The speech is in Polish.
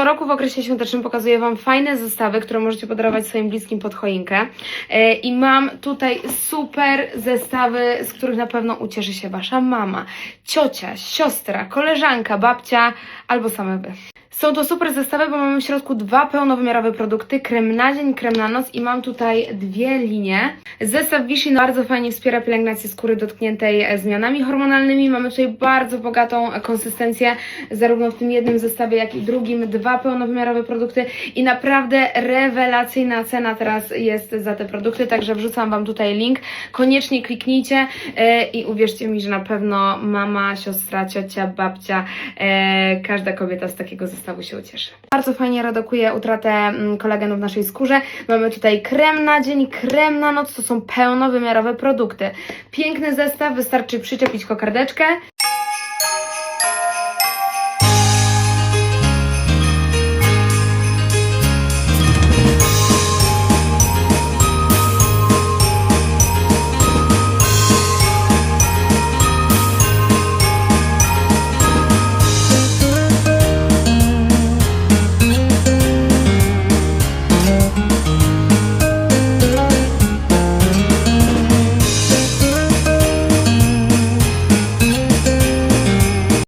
Co roku w okresie świątecznym pokazuję Wam fajne zestawy, które możecie podarować swoim bliskim pod choinkę. E, I mam tutaj super zestawy, z których na pewno ucieszy się Wasza mama, ciocia, siostra, koleżanka, babcia albo same Wy. Są to super zestawy, bo mamy w środku dwa pełnowymiarowe produkty, krem na dzień, krem na noc i mam tutaj dwie linie. Zestaw Vichy bardzo fajnie wspiera pielęgnację skóry dotkniętej zmianami hormonalnymi. Mamy tutaj bardzo bogatą konsystencję, zarówno w tym jednym zestawie, jak i drugim. Dwa pełnowymiarowe produkty i naprawdę rewelacyjna cena teraz jest za te produkty, także wrzucam Wam tutaj link. Koniecznie kliknijcie e, i uwierzcie mi, że na pewno mama, siostra, ciocia, babcia, e, każda kobieta z takiego zestawu się ucieszy. Bardzo fajnie redukuje utratę mm, kolagenu w naszej skórze. Mamy tutaj krem na dzień, krem na noc, to są pełnowymiarowe produkty. Piękny zestaw, wystarczy przyczepić kokardeczkę